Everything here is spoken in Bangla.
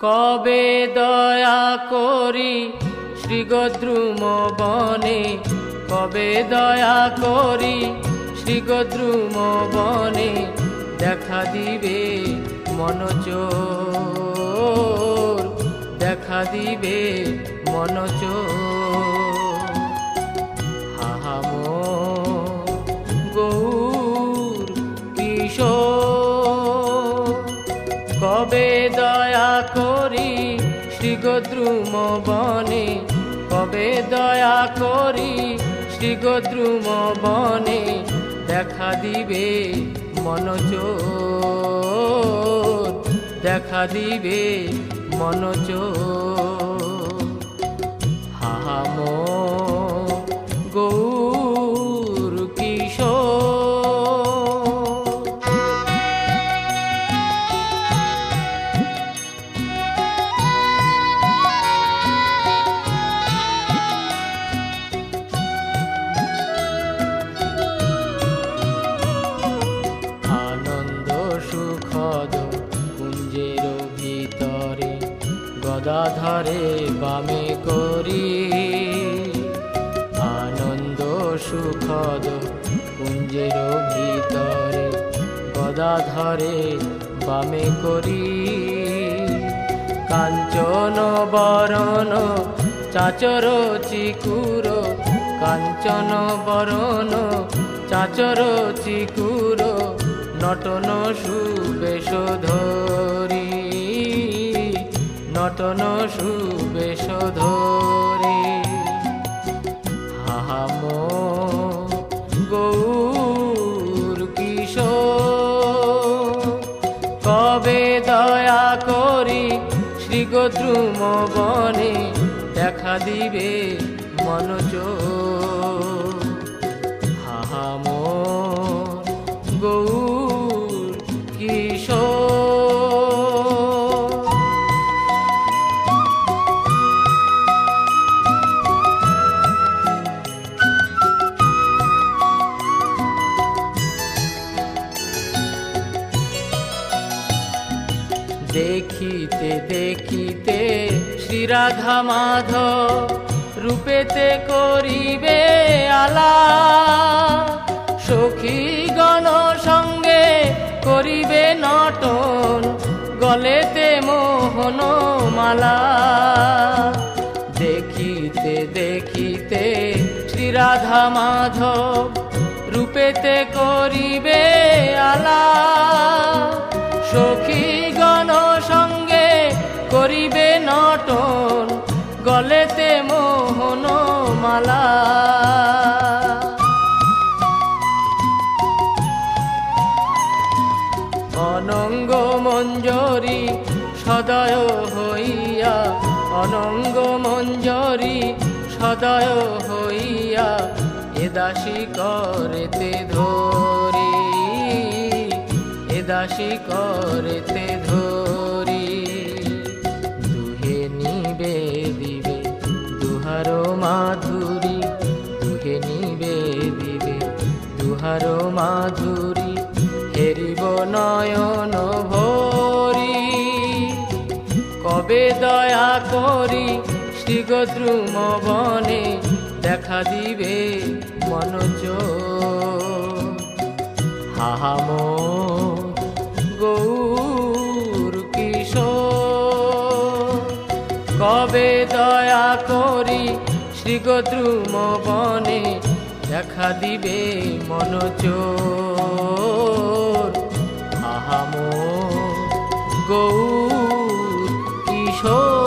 কবে দয়া করি শ্রীগদ্রুম বনে, কবে দয়া করি শ্রীগদ্রুম বনে দেখা দিবে মনোচোর দেখা দিবে মনোচোর কবে দয়া করি শ্রীগদ্রুম বনে কবে দয়া করি শ্রীগদ্রুম বনে দেখা দিবে মনোজ দেখা দিবে মনোচোর গদাধরে বামে করি। আনন্দ সুখদ কুঞ্জের ভিতরে গদাধরে বামে করি। কাঞ্চন বরণ, চাচর চিকুর, কাঞ্চন বরণ, চাচর চিকুর, নটন সুবেশ ধরি। নটন সুবেশ ধরে হাহাম গৌর কিশোর কবে দয়া করি শ্রীগদ্রুম বনে দেখা দিবে মনোজ। হাহাম দেখিতে দেখিতে শ্রীরাধা মাধব রূপেতে করিবে আলা। সখী গণ সঙ্গে করিবে নটন, গলেতে মোহন মালা দেখিতে দেখিতে শ্রীরাধা মাধব রূপেতে করিবে আলা। সখী গণ সঙ্গে করিবে নটন, গলেতে মোহন মালা। অনঙ্গ মঞ্জরি সদয় হইয়া, অনঙ্গ মঞ্জরি সদয় হইয়া এদাসী করেতে ধরি। এদাসী করেতে ধরি। দুহে নিবে দিবে, দুহারো মাধুরী। দুহে নিবে দিবে, দুহারো মাধুরী। হেরিব নয়ন ভরি। কবে দয়া করি শ্রীগদ্রুম বনে দেখা দিবে মনোজ। হাহাম দয়া করি শ্রীগদ্রুম বনে দেখা দিবে মনচোর আহাম গৌ কিশোর।